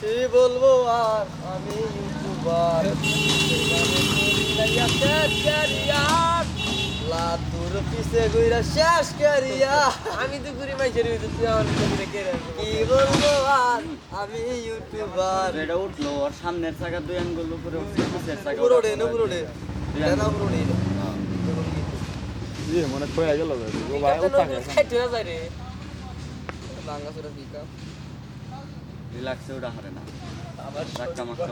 কি বলব আর আমি ইউটিউবার লাতুর পিছে গুইরা শেষ করিয়া। আমি তো ঘুরি মাইছে রে তুই আমার ঘুরে কে কি বলব আর আমি ইউটিউবার। এটা উঠল ওর সামনের চাকা দুই আঙ্গুল উপরে উঠছে পিছের চাকা না না জি মানে কয়ে গেল ও ভাই ও থাকে। খাইতে না যায় রে। বাংলা সুরা পিকা। রিল্যাক্সে ওটা হারে না। ধাক্কা মাক্কা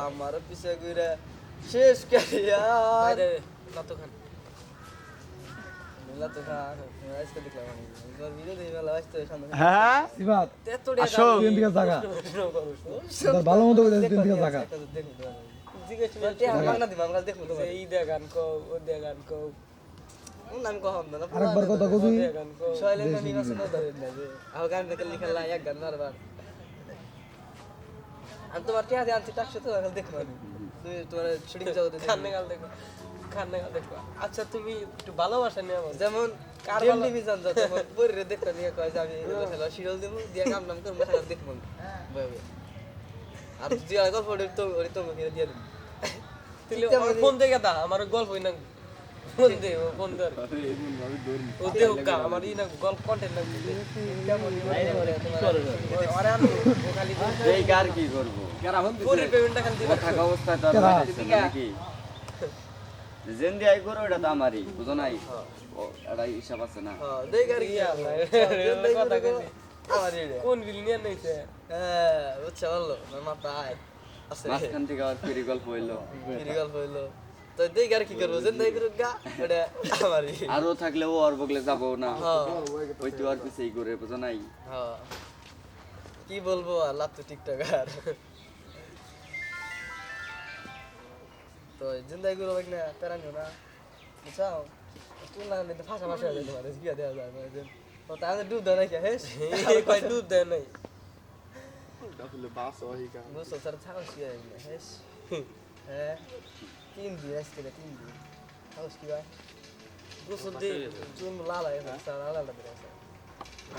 আমার পিছে শেষ করিয়া হ্যাঁ ভালো মতো জিজ্ঞেস গান কো ও গান কো আরেকবার কথা কবি। আমি তোমার টিয়া দিয়ে আনছি টাকশো তো দেখব আমি তুমি তোমার শুটিং জগতে খান্নে গাল দেখো। খান্নে গাল দেখো। আচ্ছা তুমি একটু ভালোবাসা নিয়ে যেমন কার কার ভালো- ডিভিশন যত বইরে দেখতে নিয়ে কয় যে আমি খেলা শিরল দেবো দিয়ে কাম নাম করব খেলা দেখব। আর যে গল্প তো দিয়ে দেবো। ফোন দা আমার গল্প হই না। ফোন দে ও ফোন ধর ও দে ও গা আমার ই না কন্টেন্ট না আরে আমি ও খালি এই কার কি করব? পুরি পেমেন্টটা খালি দিবা। থাকা অবস্থায় তো আর কেরা? পাঠাইছে না নাকি? যেন আই করো এটা তো আমারই বুঝো নাই? এটা হিসাব আছে না? হ্যাঁ দেখ কি কথা কইলি। কোন বিল নিয়ে নিছে হ্যাঁ বুঝছে বলল আমার মাথা আয় আছে। মাঝখান থেকে আবার ফেরি গল্প হইল। ফিরে গল্প হইল। তো দেখ আর কি করব যেন দেখ গা এটা আমারই আরও থাকলে ও আর বগলে যাব না হ্যাঁ ওই তো আর পিছেই করে বুঝো নাই হ্যাঁ কি বলব আর লাভ তো টিকটক আর তো জিন্দাগি গুলো না প্যারা নিও না বুঝাও তুই না নিতে ফাঁসা ফাঁসা হয়ে যায় তোমার বিয়া দেওয়া যায় মানে যেন তো তাহলে ডুব দেয় নাকি হেস এই কয় দুধ দেয় নাই আসলে বাস ওহিকা বুঝছ স্যার থাকস কি হয় না হেস হ্যাঁ তিন দিন আজকে তিন দিন থাকস কি ভাই গোসল দে চুন লাল লাল বেড়ে